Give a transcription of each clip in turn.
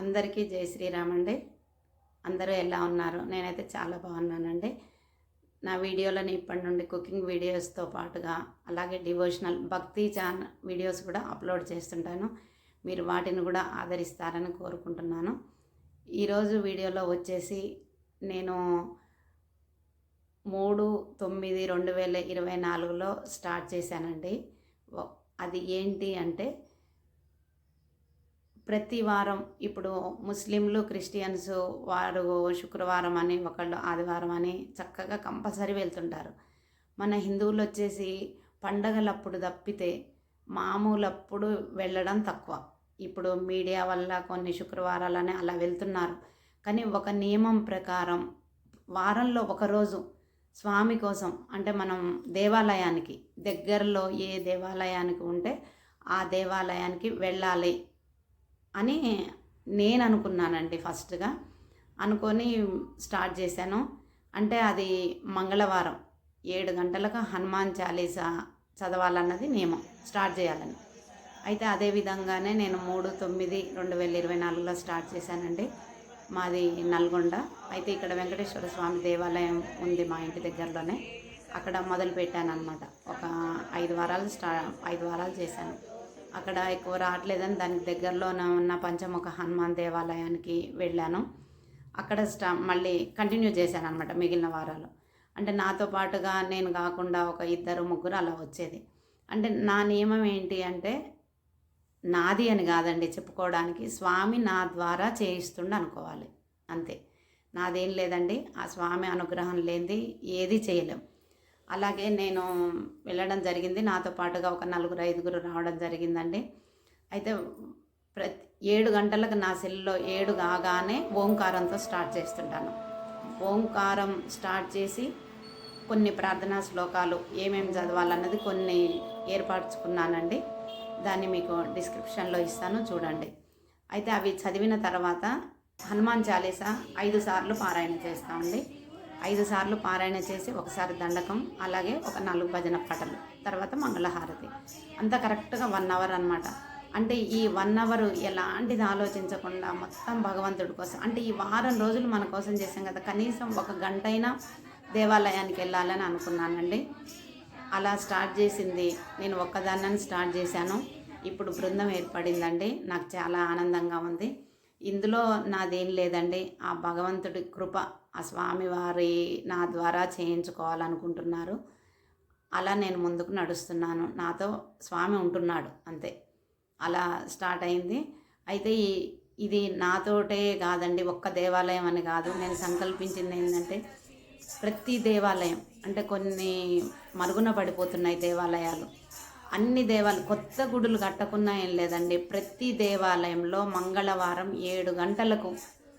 అందరికీ జై శ్రీరామ్ అండి. అందరూ ఎలా ఉన్నారు? నేనైతే చాలా బాగున్నానండి. నా వీడియోలను ఇప్పటి నుండి కుకింగ్ వీడియోస్తో పాటుగా అలాగే డివోషనల్ భక్తి ఛాన్ వీడియోస్ కూడా అప్లోడ్ చేస్తుంటాను. మీరు వాటిని కూడా ఆదరిస్తారని కోరుకుంటున్నాను. ఈరోజు వీడియోలో వచ్చేసి నేను మూడు తొమ్మిది రెండు వేల ఇరవై నాలుగులో స్టార్ట్ చేశానండి. అది ఏంటి అంటే ప్రతి వారం ఇప్పుడు ముస్లింలు క్రిస్టియన్స్ వారు శుక్రవారం అని ఒకళ్ళు ఆదివారం అని చక్కగా కంపల్సరీ వెళ్తుంటారు. మన హిందువులు వచ్చేసి పండగలప్పుడు తప్పితే మామూలప్పుడు వెళ్ళడం తక్కువ. ఇప్పుడు మీడియా వల్ల కొన్ని శుక్రవారాలని అలా వెళ్తున్నారు. కానీ ఒక నియమం ప్రకారం వారంలో ఒకరోజు స్వామి కోసం అంటే మనం దేవాలయానికి దగ్గరలో ఏ దేవాలయానికి ఉంటే ఆ దేవాలయానికి వెళ్ళాలి. అని నేను అనుకున్నానండి ఫస్ట్గా. అనుకొని స్టార్ట్ చేశాను. అంటే అది మంగళవారం ఏడు గంటలకు హనుమాన్ చాలీసా చదవాలన్నది నియమం స్టార్ట్ చేయాలని. అయితే అదే విధంగానే నేను మూడు తొమ్మిది రెండు వేల ఇరవై నాలుగులో స్టార్ట్ చేశానండి. మాది నల్గొండ. అయితే ఇక్కడ వెంకటేశ్వర స్వామి దేవాలయం ఉంది మా ఇంటి దగ్గరలోనే. అక్కడ మొదలు పెట్టాను అనమాట ఒక ఐదు వారాలు స్టా ఐదు వారాలు చేశాను. అక్కడ ఎక్కువ రావట్లేదని దానికి దగ్గరలోనే ఉన్న పంచముఖ హనుమాన్ దేవాలయానికి వెళ్ళాను. అక్కడ స్టా మళ్ళీ కంటిన్యూ చేశాను అనమాట మిగిలిన వారాలు. అంటే నాతో పాటుగా నేను కాకుండా ఒక ఇద్దరు ముగ్గురు అలా వచ్చేది. అంటే నా నియమం ఏంటి అంటే నాది అని కాదండి చెప్పుకోవడానికి స్వామి నా ద్వారా చేయిస్తుండ అనుకోవాలి. అంతే. నాదేం లేదండి ఆ స్వామి అనుగ్రహం లేనిది ఏది చేయలేం. అలాగే నేను వెళ్ళడం జరిగింది. నాతో పాటుగా ఒక నలుగురు ఐదుగురు రావడం జరిగిందండి. అయితే ప్రతి ఏడు గంటలకు నా సెల్లో ఏడు కాగానే ఓంకారంతో స్టార్ట్ చేస్తుంటాను. ఓంకారం స్టార్ట్ చేసి కొన్ని ప్రార్థనా శ్లోకాలు ఏమేమి చదవాలన్నది కొన్ని ఏర్పరచుకున్నానండి. దాన్ని మీకు డిస్క్రిప్షన్లో ఇస్తాను చూడండి. అయితే అవి చదివిన తర్వాత హనుమాన్ చాలీసా ఐదు సార్లు పారాయణ చేస్తామండి ఐదు సార్లు పారాయణ చేసి ఒకసారి దండకం అలాగే ఒక నాలుగు భజన పాటలు తర్వాత మంగళహారతి. అంతా కరెక్ట్గా వన్ అవర్ అనమాట అంటే ఈ వన్ అవర్ ఎలాంటిది ఆలోచించకుండా మొత్తం భగవంతుడి కోసం అంటే ఈ వారం రోజులు మన కోసం చేసాం కదా కనీసం ఒక గంట అయినా దేవాలయానికి వెళ్ళాలని అనుకున్నానండి. అలా స్టార్ట్ చేసింది నేను ఒక్కదాన్నని స్టార్ట్ చేశాను. ఇప్పుడు బృందం ఏర్పడిందండి నాకు చాలా ఆనందంగా ఉంది. ఇందులో నాదేం లేదండి ఆ భగవంతుడి కృప ఆ స్వామివారి నా ద్వారా చేయించుకోవాలనుకుంటున్నారు. అలా నేను ముందుకు నడుస్తున్నాను. నాతో స్వామి ఉంటున్నాడు. అంతే. అలా స్టార్ట్ అయింది. అయితే ఈ ఇది నాతోటే కాదండి ఒక్క దేవాలయం అని కాదు. నేను సంకల్పించింది ఏంటంటే ప్రతి దేవాలయం అంటే కొన్ని మరుగున పడిపోతున్నాయి దేవాలయాలు. అన్ని దేవాలు కొత్త గుడులు కట్టకున్నా ఏం లేదండి. ప్రతి దేవాలయంలో మంగళవారం ఏడు గంటలకు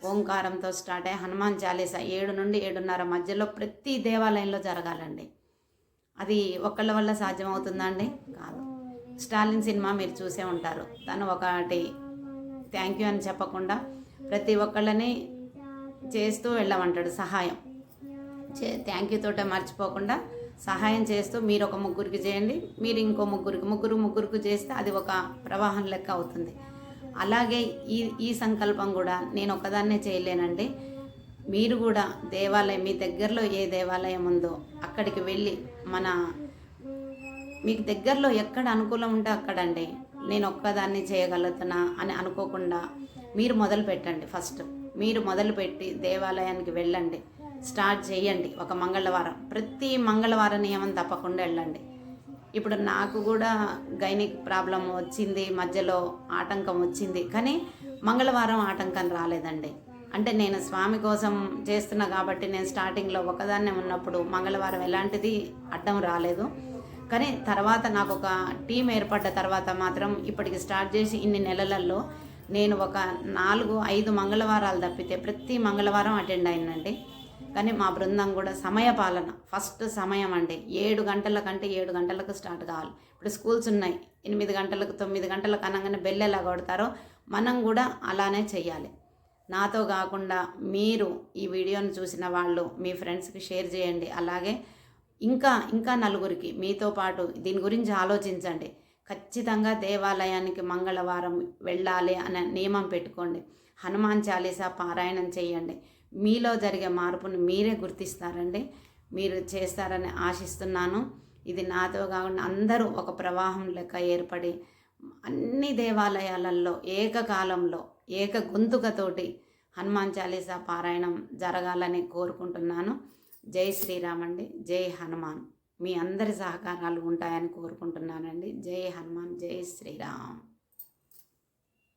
ఓంకారంతో స్టార్ట్ అయ్యి హనుమాన్ చాలీస ఏడు నుండి ఏడున్నర మధ్యలో ప్రతి దేవాలయంలో జరగాలండి. అది ఒకళ్ళ వల్ల సాధ్యమవుతుందండి? కాదు. స్టాలిన్ సినిమా మీరు చూసే ఉంటారు. తను ఒకటి థ్యాంక్ యూ అని చెప్పకుండా ప్రతి ఒక్కళ్ళని చేస్తూ వెళ్ళమంటాడు సహాయం. చే థ్యాంక్ యూ తోటే మర్చిపోకుండా సహాయం చేస్తూ మీరు ఒక ముగ్గురికి చేయండి. మీరు ఇంకో ముగ్గురికి ముగ్గురు ముగ్గురికి చేస్తే అది ఒక ప్రవాహం లెక్క అవుతుంది. అలాగే ఈ ఈ సంకల్పం కూడా నేను ఒకదాన్నే చేయలేనండి. మీరు కూడా దేవాలయం మీ దగ్గరలో ఏ దేవాలయం ఉందో అక్కడికి వెళ్ళి మన మీకు దగ్గరలో ఎక్కడ అనుకూలం ఉంటే అక్కడండి. నేను ఒక్కదాన్ని చేయగలుగుతున్నా అని అనుకోకుండా మీరు మొదలు పెట్టండి ఫస్ట్. మీరు మొదలుపెట్టి దేవాలయానికి వెళ్ళండి. స్టార్ట్ చేయండి ఒక మంగళవారం. ప్రతి మంగళవారం నియమం తప్పకుండా వెళ్ళండి. ఇప్పుడు నాకు కూడా గైనిక్ ప్రాబ్లం వచ్చింది మధ్యలో ఆటంకం వచ్చింది. కానీ మంగళవారం ఆటంకం రాలేదండి. అంటే నేను స్వామి కోసం చేస్తున్నా కాబట్టి నేను స్టార్టింగ్లో ఒకదాన్నే ఉన్నప్పుడు మంగళవారం ఎలాంటిది అడ్డం రాలేదు. కానీ తర్వాత నాకు ఒక టీం ఏర్పడ్డ తర్వాత మాత్రం ఇప్పటికి స్టార్ట్ చేసి ఇన్ని నెలలలో నేను ఒక నాలుగు ఐదు మంగళవారాలు తప్పితే ప్రతి మంగళవారం అటెండ్ అయినండి. కానీ మా బృందం కూడా సమయ పాలన ఫస్ట్ సమయం అండి. ఏడు గంటల కంటే ఏడు గంటలకు స్టార్ట్ కావాలి. ఇప్పుడు స్కూల్స్ ఉన్నాయి. ఎనిమిది గంటలకు తొమ్మిది గంటలకు అనగానే బెల్ ఎలా కొడతారో మనం కూడా అలానే చేయాలి నాతో కాకుండా మీరు ఈ వీడియోను చూసిన వాళ్ళు మీ ఫ్రెండ్స్కి షేర్ చేయండి. అలాగే ఇంకా ఇంకా నలుగురికి మీతో పాటు దీని గురించి ఆలోచించండి. ఖచ్చితంగా దేవాలయానికి మంగళవారం వెళ్ళాలి అనే నియమం పెట్టుకోండి. హనుమాన్ చాలీసా పారాయణం చేయండి. మీలో జరిగే మార్పును మీరే గుర్తిస్తారండి. మీరు చేస్తారని ఆశిస్తున్నాను. ఇది నాతో కాకుండా అందరూ ఒక ప్రవాహం లెక్క ఏర్పడి అన్ని దేవాలయాలలో ఏకకాలంలో ఏక గొంతుకతోటి హనుమాన్ చాలీసా పారాయణం జరగాలని కోరుకుంటున్నాను. జై శ్రీరామ్ అండి. జై హనుమాన్. మీ అందరి సహకారాలు ఉంటాయని కోరుకుంటున్నానండి. జై హనుమాన్. జై శ్రీరామ్.